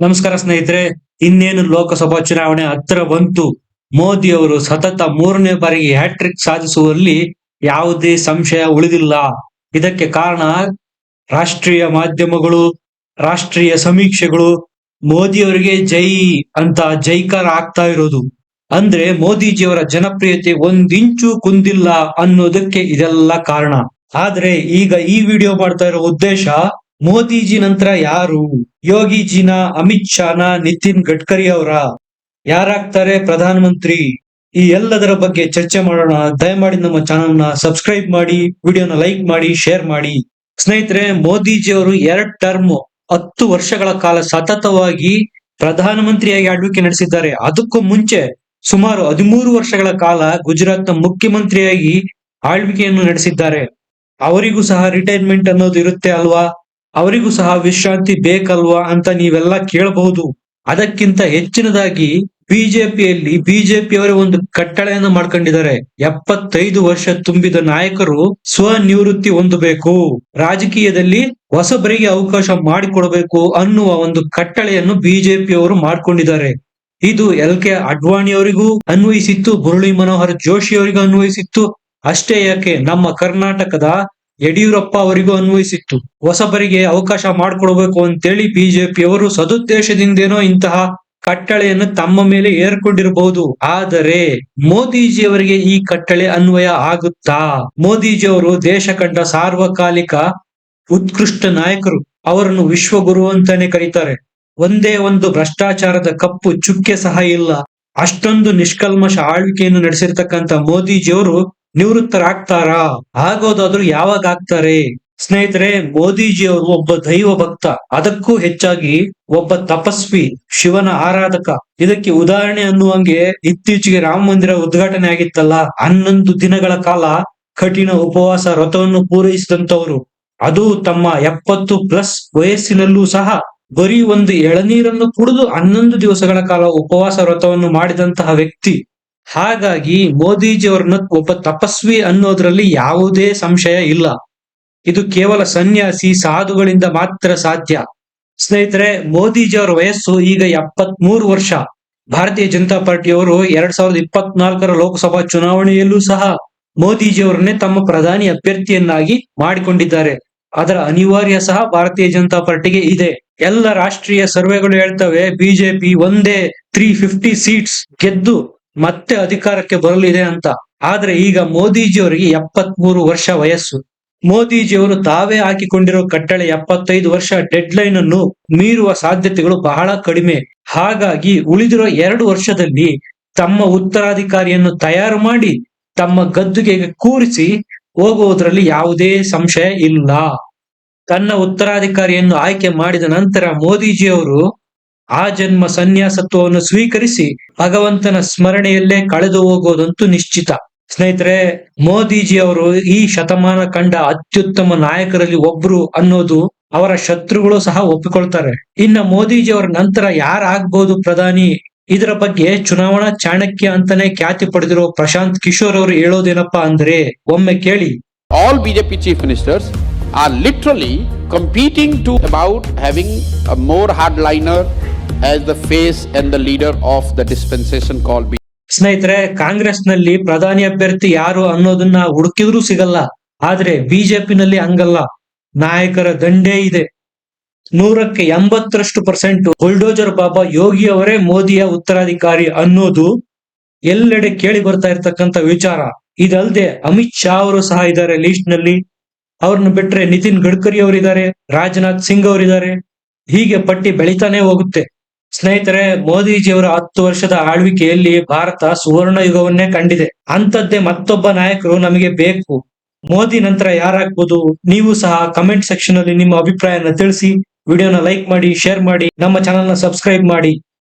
ನಮಸ್ಕಾರ ಸ್ನೇಹಿತರೆ, ಇನ್ನೇನು ಲೋಕಸಭಾ ಚುನಾವಣೆ ಹತ್ತಿರ ಬಂತು, ಮೋದಿ ಅವರು ಸತತ ಮೂರನೇ ಬಾರಿಗೆ ಹ್ಯಾಟ್ರಿಕ್ ಸಾಧಿಸುವಲ್ಲಿ ಯಾವುದೇ ಸಂಶಯ ಉಳಿದಿಲ್ಲ. ಇದಕ್ಕೆ ಕಾರಣ ರಾಷ್ಟ್ರೀಯ ಮಾಧ್ಯಮಗಳು, ರಾಷ್ಟ್ರೀಯ ಸಮೀಕ್ಷೆಗಳು, ಮೋದಿ ಅವರಿಗೆ ಜೈ ಅಂತ ಜೈಕಾರ ಆಗ್ತಾ ಇರೋದು. ಅಂದ್ರೆ ಮೋದಿಜಿಯವರ ಜನಪ್ರಿಯತೆ ಒಂದಿಂಚು ಕುಂದಿಲ್ಲ ಅನ್ನೋದಕ್ಕೆ ಇದೆಲ್ಲ ಕಾರಣ. ಆದ್ರೆ ಈಗ ಈ ವಿಡಿಯೋ ಮಾಡ್ತಾ ಇರೋ ಉದ್ದೇಶ ಮೋದಿಜಿ ನಂತರ ಯಾರು? ಯೋಗಿಜಿನ, ಅಮಿತ್ ಶಾನ, ನಿತಿನ್ ಗಡ್ಕರಿ ಅವರ? ಯಾರಾಗ್ತಾರೆ ಪ್ರಧಾನಮಂತ್ರಿ? ಈ ಎಲ್ಲದರ ಬಗ್ಗೆ ಚರ್ಚೆ ಮಾಡೋಣ. ದಯಮಾಡಿ ನಮ್ಮ ಚಾನೆಲ್ನ ಸಬ್ಸ್ಕ್ರೈಬ್ ಮಾಡಿ, ವಿಡಿಯೋನ ಲೈಕ್ ಮಾಡಿ, ಶೇರ್ ಮಾಡಿ. ಸ್ನೇಹಿತರೆ, ಮೋದಿಜಿ ಅವರು ಎರಡ್ ಟರ್ಮ್ ಹತ್ತು ವರ್ಷಗಳ ಕಾಲ ಸತತವಾಗಿ ಪ್ರಧಾನಮಂತ್ರಿಯಾಗಿ ಆಳ್ವಿಕೆ ನಡೆಸಿದ್ದಾರೆ. ಅದಕ್ಕೂ ಮುಂಚೆ ಸುಮಾರು ಹದಿಮೂರು ವರ್ಷಗಳ ಕಾಲ ಗುಜರಾತ್ನ ಮುಖ್ಯಮಂತ್ರಿಯಾಗಿ ಆಳ್ವಿಕೆಯನ್ನು ನಡೆಸಿದ್ದಾರೆ. ಅವರಿಗೂ ಸಹ ರಿಟೈರ್ಮೆಂಟ್ ಅನ್ನೋದು ಇರುತ್ತೆ ಅಲ್ವಾ? ಅವರಿಗೂ ಸಹ ವಿಶ್ರಾಂತಿ ಬೇಕಲ್ವಾ ಅಂತ ನೀವೆಲ್ಲ ಕೇಳಬಹುದು. ಅದಕ್ಕಿಂತ ಹೆಚ್ಚಿನದಾಗಿ ಬಿಜೆಪಿಯಲ್ಲಿ, ಬಿಜೆಪಿಯವರೇ ಒಂದು ಕಟ್ಟಳೆಯನ್ನ ಮಾಡ್ಕೊಂಡಿದ್ದಾರೆ. ಎಪ್ಪತ್ತೈದು ವರ್ಷ ತುಂಬಿದ ನಾಯಕರು ಸ್ವನಿವೃತ್ತಿ ಹೊಂದಬೇಕು. ರಾಜಕೀಯದಲ್ಲಿ ಹೊಸಬರಿಗೆ ಅವಕಾಶ ಮಾಡಿಕೊಡಬೇಕು ಅನ್ನುವ ಒಂದು ಕಟ್ಟಳೆಯನ್ನು ಬಿಜೆಪಿಯವರು ಮಾಡ್ಕೊಂಡಿದ್ದಾರೆ. ಇದು ಎಲ್ ಕೆ ಅಡ್ವಾಣಿ ಅವರಿಗೂ ಅನ್ವಯಿಸಿತ್ತು, ಮುರಳಿ ಮನೋಹರ್ ಜೋಶಿ ಅವರಿಗೂ ಅನ್ವಯಿಸಿತ್ತು. ಅಷ್ಟೇ ಯಾಕೆ ನಮ್ಮ ಕರ್ನಾಟಕದ ಯಡಿಯೂರಪ್ಪ ಅವರಿಗೂ ಅನ್ವಯಿಸಿತ್ತು. ಹೊಸಬರಿಗೆ ಅವಕಾಶ ಮಾಡಿಕೊಡಬೇಕು ಅಂತೇಳಿ ಬಿಜೆಪಿಯವರು ಸದುದ್ದೇಶದಿಂದೇನೋ ಇಂತಹ ಕಟ್ಟಳೆಯನ್ನು ತಮ್ಮ ಮೇಲೆ ಏರ್ಕೊಂಡಿರಬಹುದು ಆದರೆ ಮೋದಿಜಿಯವರಿಗೆ ಈ ಕಟ್ಟಳೆ ಅನ್ವಯ ಆಗುತ್ತಾ? ಮೋದಿಜಿಯವರು ದೇಶ ಕಂಡ ಸಾರ್ವಕಾಲಿಕ ಉತ್ಕೃಷ್ಟ ನಾಯಕರು. ಅವರನ್ನು ವಿಶ್ವಗುರು ಅಂತಾನೆ ಕರೀತಾರೆ. ಒಂದೇ ಒಂದು ಭ್ರಷ್ಟಾಚಾರದ ಕಪ್ಪು ಚುಕ್ಕೆ ಸಹ ಇಲ್ಲ. ಅಷ್ಟೊಂದು ನಿಷ್ಕಲ್ಮಶ ಆಳ್ವಿಕೆಯನ್ನು ನಡೆಸಿರ್ತಕ್ಕಂಥ ಮೋದಿಜಿಯವರು ನಿವೃತ್ತರಾಗ್ತಾರಾ? ಆಗೋದಾದ್ರೂ ಯಾವಾಗ ಆಗ್ತಾರೆ? ಸ್ನೇಹಿತರೆ, ಮೋದಿಜಿಯವರು ಒಬ್ಬ ದೈವ ಭಕ್ತ. ಅದಕ್ಕೂ ಹೆಚ್ಚಾಗಿ ಒಬ್ಬ ತಪಸ್ವಿ, ಶಿವನ ಆರಾಧಕ. ಇದಕ್ಕೆ ಉದಾಹರಣೆ ಅನ್ನುವಂಗೆ ಇತ್ತೀಚೆಗೆ ರಾಮ ಮಂದಿರ ಉದ್ಘಾಟನೆ ಆಗಿತ್ತಲ್ಲ? ಹನ್ನೊಂದು ದಿನಗಳ ಕಾಲ ಕಠಿಣ ಉಪವಾಸ ವ್ರತವನ್ನು ಪೂರೈಸಿದಂತವರು ಅದು ತಮ್ಮ ಎಪ್ಪತ್ತು ಪ್ಲಸ್ ವಯಸ್ಸಿನಲ್ಲೂ ಸಹ ಬರೀ ಒಂದು ಎಳನೀರನ್ನು ಕುಡಿದು ಹನ್ನೊಂದು ದಿವಸಗಳ ಕಾಲ ಉಪವಾಸ ವ್ರತವನ್ನು ಮಾಡಿದಂತಹ ವ್ಯಕ್ತಿ. ಹಾಗಾಗಿ ಮೋದಿಜಿಯವ್ರನ್ನ ಒಬ್ಬ ತಪಸ್ವಿ ಅನ್ನೋದ್ರಲ್ಲಿ ಯಾವುದೇ ಸಂಶಯ ಇಲ್ಲ. ಇದು ಕೇವಲ ಸನ್ಯಾಸಿ, ಸಾಧುಗಳಿಂದ ಮಾತ್ರ ಸಾಧ್ಯ. ಸ್ನೇಹಿತರೆ, ಮೋದಿಜಿಯವರ ವಯಸ್ಸು ಈಗ ಎಪ್ಪತ್ ಮೂರು ವರ್ಷ. ಭಾರತೀಯ ಜನತಾ ಪಾರ್ಟಿಯವರು ಎರಡ್ ಸಾವಿರದ ಇಪ್ಪತ್ನಾಲ್ಕರ ಲೋಕಸಭಾ ಚುನಾವಣೆಯಲ್ಲೂ ಸಹ ಮೋದಿಜಿಯವರನ್ನೇ ತಮ್ಮ ಪ್ರಧಾನಿ ಅಭ್ಯರ್ಥಿಯನ್ನಾಗಿ ಮಾಡಿಕೊಂಡಿದ್ದಾರೆ. ಅದರ ಅನಿವಾರ್ಯ ಸಹ ಭಾರತೀಯ ಜನತಾ ಪಾರ್ಟಿಗೆ ಇದೆ. ಎಲ್ಲ ರಾಷ್ಟ್ರೀಯ ಸರ್ವೆಗಳು ಹೇಳ್ತವೆ, ಬಿಜೆಪಿ ಒಂದೇ ತ್ರೀ ಫಿಫ್ಟಿ ಸೀಟ್ಸ್ ಗೆದ್ದು ಮತ್ತೆ ಅಧಿಕಾರಕ್ಕೆ ಬರಲಿದೆ ಅಂತ. ಆದ್ರೆ ಈಗ ಮೋದಿಜಿಯವರಿಗೆ ಎಪ್ಪತ್ ಮೂರು ವರ್ಷ ವಯಸ್ಸು. ಮೋದಿಜಿಯವರು ತಾವೇ ಹಾಕಿಕೊಂಡಿರೋ ಕಟ್ಟಳೆ ಎಪ್ಪತ್ತೈದು ವರ್ಷ ಡೆಡ್ ಲೈನ್ ಅನ್ನು ಮೀರುವ ಸಾಧ್ಯತೆಗಳು ಬಹಳ ಕಡಿಮೆ. ಹಾಗಾಗಿ ಉಳಿದಿರೋ ಎರಡು ವರ್ಷದಲ್ಲಿ ತಮ್ಮ ಉತ್ತರಾಧಿಕಾರಿಯನ್ನು ತಯಾರು ಮಾಡಿ ತಮ್ಮ ಗದ್ದುಗೆಗೆ ಕೂರಿಸಿ ಹೋಗುವುದರಲ್ಲಿ ಯಾವುದೇ ಸಂಶಯ ಇಲ್ಲ. ತನ್ನ ಉತ್ತರಾಧಿಕಾರಿಯನ್ನು ಆಯ್ಕೆ ಮಾಡಿದ ನಂತರ ಮೋದಿಜಿಯವರು ಆ ಜನ್ಮ ಸನ್ಯಾಸತ್ವವನ್ನು ಸ್ವೀಕರಿಸಿ ಭಗವಂತನ ಸ್ಮರಣೆಯಲ್ಲೇ ಕಳೆದು ಹೋಗೋದಂತೂ ನಿಶ್ಚಿತ. ಸ್ನೇಹಿತರೆ ಮೋದಿಜಿ ಅವರು ಈ ಶತಮಾನ ಕಂಡ ಅತ್ಯುತ್ತಮ ನಾಯಕರಲ್ಲಿ ಒಬ್ರು ಅನ್ನೋದು ಅವರ ಶತ್ರುಗಳು ಸಹ ಒಪ್ಪಿಕೊಳ್ತಾರೆ. ಇನ್ನ ಮೋದಿಜಿ ಅವರ ನಂತರ ಯಾರಾಗ್ಬೋದು ಪ್ರಧಾನಿ? ಇದರ ಬಗ್ಗೆ ಚುನಾವಣಾ ಚಾಣಕ್ಯ ಅಂತಾನೆ ಖ್ಯಾತಿ ಪಡೆದಿರೋ ಪ್ರಶಾಂತ್ ಕಿಶೋರ್ ಅವರು ಹೇಳೋದೇನಪ್ಪಾ ಅಂದ್ರೆ, ಒಮ್ಮೆ ಕೇಳಿ. All BJP chief ministers are literally competing to about having more hard hardliner as the face and the leader of the dispensation call be ಸ್ನೇಹಿತರೆ ಕಾಂಗ್ರೆಸ್ನಲ್ಲಿ ಪ್ರಧಾನಿ ಅಭ್ಯರ್ಥಿ ಯಾರು ಅನ್ನೋದನ್ನ ಹುಡುಕಿದ್ರೂ ಸಿಗಲ್ಲ, ಆದ್ರೆ ಬಿಜೆಪಿನಲ್ಲಿ ಹಂಗಲ್ಲ. ನಾಯಕರ ದಂಡೇ ಇದೆ. ನೂರಕ್ಕೆ ಎಂಬತ್ತರಷ್ಟು ಪರ್ಸೆಂಟ್ ಬುಲ್ಡೋಜರ್ ಬಾಬಾ ಯೋಗಿ ಅವರೇ ಮೋದಿಯ ಉತ್ತರಾಧಿಕಾರಿ ಅನ್ನೋದು ಎಲ್ಲೆಡೆ ಕೇಳಿ ಬರ್ತಾ ಇರ್ತಕ್ಕಂತ ವಿಚಾರ. ಇದಲ್ದೆ ಅಮಿತ್ ಶಾ ಅವರು ಸಹ ಇದ್ದಾರೆ ಲೀಸ್ಟ್ನಲ್ಲಿ ಅವ್ರನ್ನ ಬಿಟ್ರೆ ನಿತಿನ್ ಗಡ್ಕರಿ ಅವರಿದ್ದಾರೆ, ರಾಜನಾಥ್ ಸಿಂಗ್ ಅವರಿದ್ದಾರೆ. ಹೀಗೆ ಪಟ್ಟಿ ಬೆಳಿತಾನೆ ಹೋಗುತ್ತೆ. ಸ್ನೇಹಿತರೆ, ಮೋದಿಜಿಯವರ ಹತ್ತು ವರ್ಷದ ಆಳ್ವಿಕೆಯಲ್ಲಿ ಭಾರತ ಸುವರ್ಣ ಯುಗವನ್ನೇ ಕಂಡಿದೆ. ಅಂತದ್ದೇ ಮತ್ತೊಬ್ಬ ನಾಯಕರು ನಮಗೆ ಬೇಕು. ಮೋದಿ ನಂತರ ಯಾರಾಗ್ಬೋದು? ನೀವು ಸಹ ಕಮೆಂಟ್ ಸೆಕ್ಷನ್ ಅಲ್ಲಿ ನಿಮ್ಮ ಅಭಿಪ್ರಾಯನ ತಿಳಿಸಿ. ವಿಡಿಯೋನ ಲೈಕ್ ಮಾಡಿ ಶೇರ್ ಮಾಡಿ, ನಮ್ಮ ಚಾನೆಲ್ನ ಸಬ್ಸ್ಕ್ರೈಬ್ ಮಾಡಿ.